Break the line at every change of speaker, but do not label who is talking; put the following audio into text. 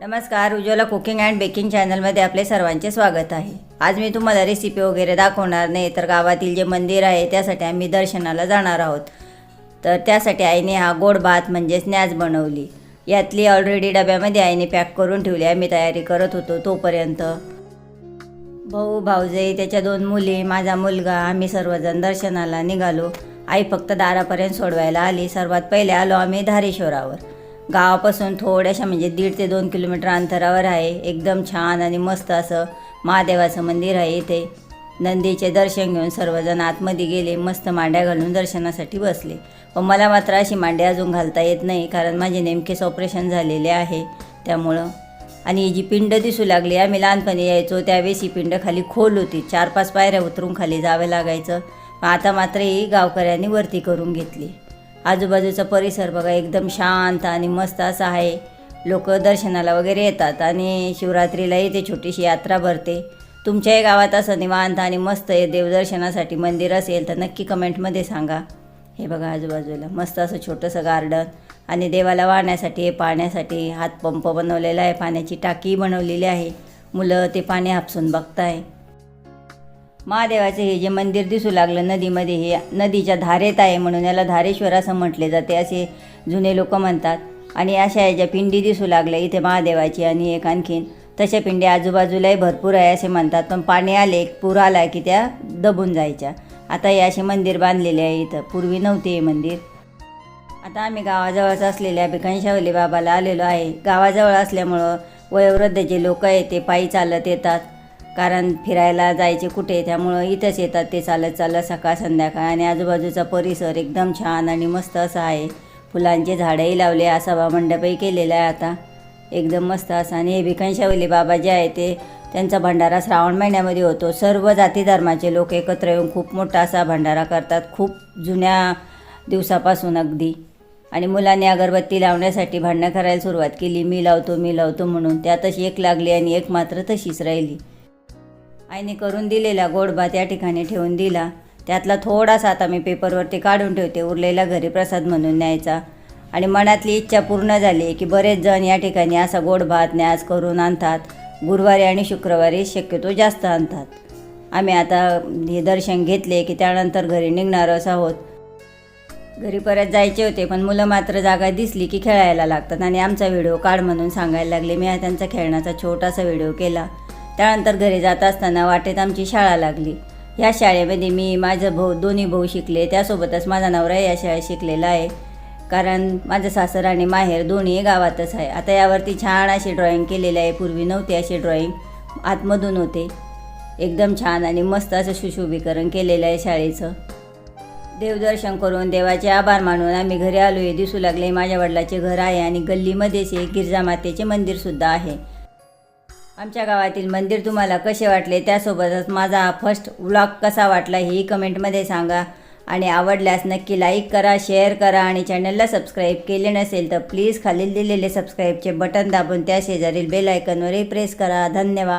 नमस्कार Ujjwala cooking and baking चॅनलमध्ये आपले सर्वांचे स्वागत आहे. आज मी तुम्हाला रेसिपी वगैरे दाखवणार नाही तर गावातील जे मंदिर आहे त्यासाठी आम्ही दर्शनाला जाणार आहोत. तर त्यासाठी आईने हा गोड भात म्हणजेच न्याज बनवली. यातली ऑलरेडी डब्यामध्ये आईने पॅक करून ठेवली आम्ही तयारी करत होतो तोपर्यंत. भाऊ भाऊजाई त्याच्या दोन मुली माझा मुलगा आम्ही सर्वजण दर्शनाला निघालो. आई फक्त दारापर्यंत सोडवायला आली. सर्वात पहिले आलो आम्ही धारेश्वरावर. गावापासून थोड्याशा म्हणजे दीड ते दोन किलोमीटर अंतरावर आहे. एकदम छान आणि मस्त असं महादेवाचं मंदिर आहे इथे. नंदीचे दर्शन घेऊन सर्वजण आतमध्ये गेले मस्त मांड्या घालून दर्शनासाठी बसले. पण मला मात्र अशी मांडी अजून घालता येत नाही कारण माझे नेमकेच ऑपरेशन झालेले आहे त्यामुळं. आणि ही जी पिंड दिसू लागली आम्ही लहानपणी यायचो त्यावेळेस ही पिंड खाली खोल होती. चार पाच पायऱ्या उतरून खाली जावं लागायचं. आता मात्र ही गावकऱ्यांनी वरती करून घेतली. आजूबाजूचा परिसर बघा एकदम शांत आणि मस्त असा आहे. लोक दर्शनाला वगैरे येतात आणि शिवरात्रीला इथे छोटीशी यात्रा भरते. तुमच्याही गावात असं निवांत आणि मस्त आहे देवदर्शनासाठी मंदिर असेल तर नक्की कमेंटमध्ये सांगा. हे बघा आजूबाजूला मस्त असं छोटंसं गार्डन आणि देवाला वाहण्यासाठी पाण्यासाठी हातपंप बनवलेला आहे पाण्याची टाकी बनवलेली आहे. मुलं ते पाणी हापसून बघताय. महादेवाचे हे जे मंदिर दिसू लागलं नदीमध्ये हे नदीच्या धारेत आहे म्हणून याला धारेश्वर असं म्हटले जाते असे जुने लोक म्हणतात. आणि अशा याच्या पिंडी दिसू लागल्या इथे महादेवाची आणि एक आणखीन तशा पिंडी आजूबाजूलाही भरपूर आहे असे म्हणतात. पण पाणी आले पूर आला की त्या दबून जायच्या. आता हे असे मंदिर बांधलेले आहे इथं. पूर्वी नव्हते हे मंदिर. आता आम्ही गावाजवळच असलेल्या भिकांशावली बाबाला आलेलो आहे. गावाजवळ असल्यामुळं वयोवृद्ध जे लोक आहेत ते पायी चालत येतात. कारण फिरायला जायचे कुठे त्यामुळं इथंच येतात ते चालत चालत सकाळ संध्याकाळ. आणि आजूबाजूचा परिसर एकदम छान आणि मस्त असा आहे. फुलांचे झाडंही लावले हा मंडपही केलेला आहे आता. एकदम मस्त असा. आणि हे भिकांशावली बाबा जे आहे ते त्यांचा भंडारा श्रावण महिन्यामध्ये होतो. सर्व जाती धर्माचे लोक एकत्र येऊन खूप मोठा असा भंडारा करतात. खूप जुन्या दिवसापासून अगदी. आणि मुलांनी अगरबत्ती लावण्यासाठी भांडणं करायला सुरुवात केली. मी लावतो मी लावतो म्हणून. त्यातच एक लागली आणि एक मात्र तशीच राहिली. आईने करून दिलेला गोडभात या ठिकाणी ठेवून दिला. त्यातला थोडासा आता मी पेपरवरती काढून ठेवते उरलेला घरी प्रसाद म्हणून न्यायचा. आणि मनातली इच्छा पूर्ण झाली की बरेच जण या ठिकाणी असा गोड भात न्यास करून आणतात. गुरुवारी आणि शुक्रवारी शक्यतो जास्त आणतात. आम्ही आता हे दर्शन घेतले की त्यानंतर घरी निघणारच आहोत. घरी परत जायचे होते पण मुलं मात्र जागा दिसली की खेळायला लागतात आणि आमचा व्हिडिओ काढ म्हणून सांगायला लागले. मी त्यांचा खेळण्याचा छोटासा व्हिडिओ केला. त्यानंतर घरी जात असताना वाटेत आमची शाळा लागली. ह्या शाळेमध्ये मी माझं भाऊ दोन्ही भाऊ शिकले. त्यासोबतच माझा नवरा या शाळेत शिकलेला आहे. कारण माझं सासर आणि माहेर दोन्ही गावातच आहे. आता यावरती छान अशी ड्रॉईंग केलेली आहे. पूर्वी नव्हते असे ड्रॉईंग आतमधून होते. एकदम छान आणि मस्त असं सुशोभीकरण केलेलं आहे शाळेचं. देवदर्शन करून देवाचे आभार मानून आम्ही घरी आलो हे दिसू लागले माझ्या वडिलाचे घर आहे आणि गल्लीमध्येच एक गिरजामातेचे मंदिरसुद्धा आहे. आमच्या गावातील मंदिर तुम्हाला कसे वाटले त्यासोबतच माझा हा फर्स्ट व्लॉग कसा वाटला हेही कमेंटमध्ये सांगा. आणि आवडल्यास नक्की लाईक करा शेअर करा आणि चॅनलला सबस्क्राईब केले नसेल तर प्लीज खालील दिलेले सबस्क्राईबचे बटन दाबून त्या शेजारील बेल आयकनवरही प्रेस करा. धन्यवाद.